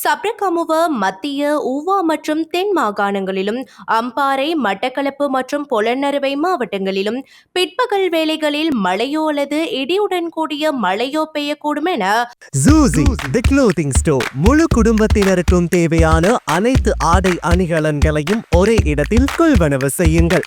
சப்ரகமுவ மத்திய ஊவா மற்றும் தென் மாகாணங்களிலும் அம்பாறை மட்டக்களப்பு மற்றும் பொலன்னறுவை மாவட்டங்களிலும் பிற்பகல் வேளைகளில் மழையோ அல்லது இடியுடன் கூடிய மழையோ பெய்யக்கூடும் என தி க்ளோத்திங் ஸ்டோர் முழு குடும்பத்தினருக்கும் தேவையான அனைத்து ஆடை அணிகலன்களையும் ஒரே இடத்தில் கொள்வனவு செய்யுங்கள்.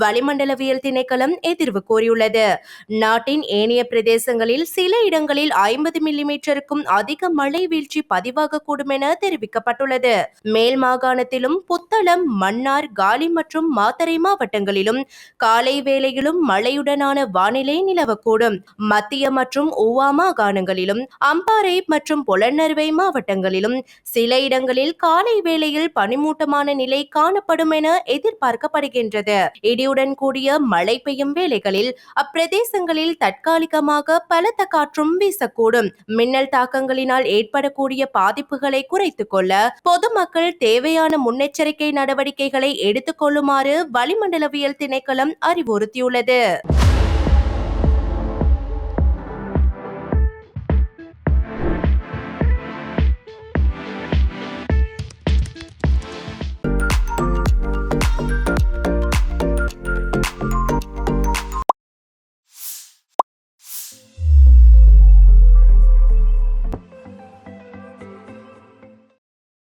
வளிமண்டலவியல் திணைக்களம் எதிர்வு கூறியுள்ளது. நாட்டின் ஏனைய பிரதேசங்களில் சில இடங்களில் ஐம்பது மில்லிமீட்டருக்கும் அதிக மழை வீழ்ச்சி பதிவாகக்கூடும் என தெரிவிக்கப்பட்டுள்ளது. மேல் மாகாணத்திலும் புத்தளம் மன்னார் காலி மற்றும் மாத்தறை மாவட்டங்களிலும் காலை வேளையிலும் மழையுடனான வானிலை நிலவக்கூடும். மத்திய மற்றும் ஊவா மாகாணங்களிலும் அம்பாறை மற்றும் பொலன்னறுவை மாவட்டங்களிலும் சில இடங்களில் காலை வேளையில் பனிமூட்டமான நிலை காணப்படும் என எதிர்பார்க்கப்படுகின்றது. இடியுடன் கூடிய மழை பெய்யும் வேளைகளில் அப்பிரதேசங்களில் தற்காலிகமாக பலத்த காற்றும் வீசக்கூடும். மின்னல் தாக்கங்களினால் ஏற்படக்கூடிய பாதிப்புகளை குறைத்துக் கொள்ள பொதுமக்கள் தேவையான முன்னெச்சரிக்கை நடவடிக்கைகளை எடுத்துக் கொள்ளுமாறு வளிமண்டலவியல் திணைக்களம் அறிவுறுத்தியுள்ளது.